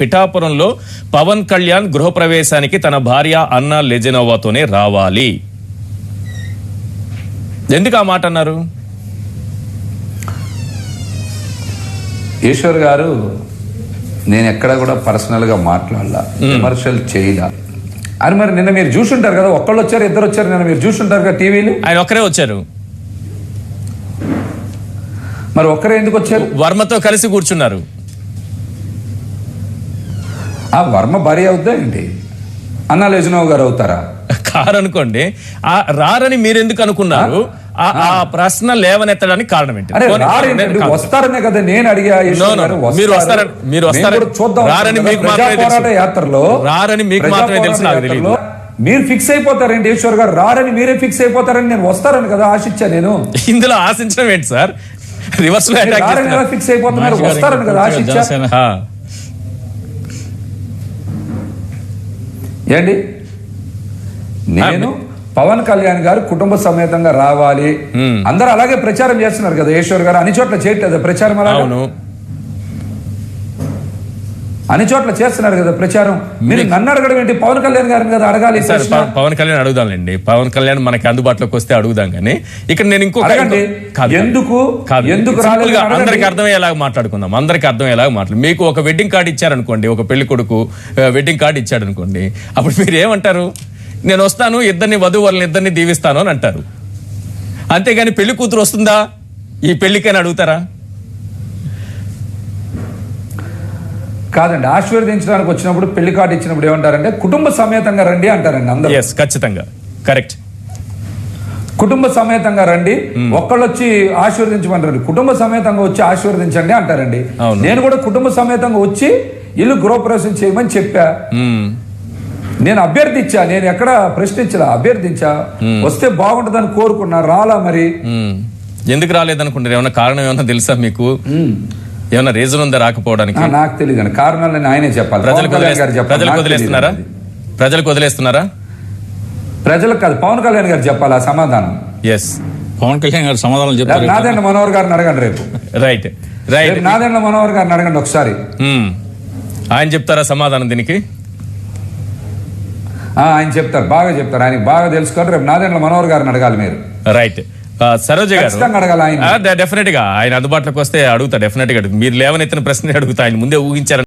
పిఠాపురంలో పవన్ కళ్యాణ్ గృహప్రవేశానికి తన భార్య అన్న లెజెనోవాతోనే రావాలి. ఎందుకు ఆ మాట అన్నారు? ఈశ్వర్ గారు నేను ఎక్కడ కూడా పర్సనల్గా మాట్లాడలా విమర్శలు చేయలా. అని మరి నిన్న మీరు చూసుంటారు కదా ఒక్కళ్ళు వచ్చారు ఇద్దరు వచ్చారు నిన్న మీరు చూసుంటారు కదా టీవీలు? ఆయన ఒక్కరే వచ్చారు. మరి ఒక్కరే ఎందుకు వచ్చారు? వర్మతో కలిసి కూర్చున్నారు. ఆ వర్మ భార్య అవుద్దా ఏంటి? అన్నా గారు అవుతారా? కారు అనుకోండి ఆ రారని మీరు ఎందుకు అనుకున్నారు? ఆ ప్రశ్న లేవనెత్తడానికి కారణం ఏంటి. వస్తారనే కదా నేను అడిగా. మీరు వస్తారు. వస్తారని- మీరు వస్తారని- రారని మీకు మాత్రమే తెలుసు. యాత్రలో రారని మీకు మాత్రమే తెలుసు, నాకు మీరు ఫిక్స్ అయిపోతారండి ఈశ్వర్ గారు రారని మీరే ఫిక్స్ అయిపోతారని నేను వస్తారని కదా ఆశించా నేను. ఇందులో ఆశించడం ఏంటి సార్? రివర్స్లో ఫిక్స్ అయిపోతున్నారు వస్తారని కదా ఆశించా. ఏండి నేను పవన్ కళ్యాణ్ గారు కుటుంబ సమేతంగా రావాలి. అందరూ అలాగే ప్రచారం చేస్తున్నారు కదా ఈశ్వర్ గారు అన్ని చోట్ల చేయట్లేదు. ప్రచారం అలాగే? అవును. అన్ని చోట్ల చేస్తున్నారు కదా ప్రచారం మీరు నన్ను అడగడం ఏంటి పవన్ కళ్యాణ్ గారిని కదా అడగాలి. పవన్- కళ్యాణ్ అడుగుదాంలేండి పవన్ కళ్యాణ్ మనకి అందుబాటులోకి వస్తే అడుగుదాం కానీ ఇక్కడ నేను. ఇంకో-. ఎందుకు? ఎందుకు. అందరికి అర్థమయ్యేలాగా మాట్లాడుకుందాం అందరికి అర్థమయ్యేలాగా మాట్లాడు మీకు ఒక వెడ్డింగ్ కార్డు ఇచ్చారనుకోండి ఒక పెళ్ళి కొడుకు వెడ్డింగ్ కార్డు ఇచ్చాడు అనుకోండి అప్పుడు మీరు ఏమంటారు నేను వస్తాను ఇద్దరిని వధువు వాళ్ళని ఇద్దరిని దీవిస్తాను అని అంటారు అంతేగాని పెళ్ళి కూతురు వస్తుందా ఈ పెళ్ళికైనా అడుగుతారా కాదండి ఆశీర్వదించడానికి వచ్చినప్పుడు పెళ్ళి కార్డు ఇచ్చినప్పుడు ఏమంటారంటే కుటుంబ సమేతంగా రండి అంటారండి అందరూ. ఖచ్చితంగా. కరెక్ట్ కుటుంబ సమేతంగా రండి ఒక్కళ్ళు వచ్చి ఆశీర్వదించమంటారు కుటుంబ సమేతంగా వచ్చి ఆశీర్వదించండి అంటారండి. నేను కూడా కుటుంబ సమేతంగా వచ్చి ఇల్లు గృహప్రవేశం చేయమని చెప్పా. నేను అభ్యర్థించా నేను ఎక్కడ ప్రశ్నించలా అభ్యర్థించా? వస్తే బాగుంటుందని కోరుకున్నా రాలా మరి? ఎందుకు రాలేదనుకుంటారు ఏమన్నా కారణం ఏమన్నా తెలుసా మీకు? ఏమన్నా రీజన్ ఉందా రాకపోవడానికి? నాకు తెలియదు అండి. కారణాలని ఆయనే చెప్పాలి. ప్రజలకు వదిలేస్తున్నారా. ప్రజలకు వదిలేస్తున్నారా? ప్రజలకు కాదు పవన్ కళ్యాణ్ గారు చెప్పాలి ఆ సమాధానం. ఎస్ పవన్ కళ్యాణ్ గారు సమాధానం రేపు చెప్తారు నాదెండ్ల మనోహర్ గారిని అడగండి రేపు. రైట్ రైట్ నాదెండ్ల మనోహర్ గారిని అడగండి ఒకసారి. ఆయన చెప్తారా సమాధానం దీనికి? ఆ, ఆయన చెప్తారు. బాగా చెప్తారు. ఆయనకి బాగా తెలుసుకోవాలి రేపు నాదెండ్ల మనోహర్ గారిని అడగాలి మీరు. రైట్ సరోజ. గారు డెఫినెట్గా ఆయన అందుబాటులోకి వస్తే అడుగుతా డెఫినెట్గా. మీరు లేవనెత్తిన ప్రశ్న అడుగుతా ఆయన ముందే ఊహించారు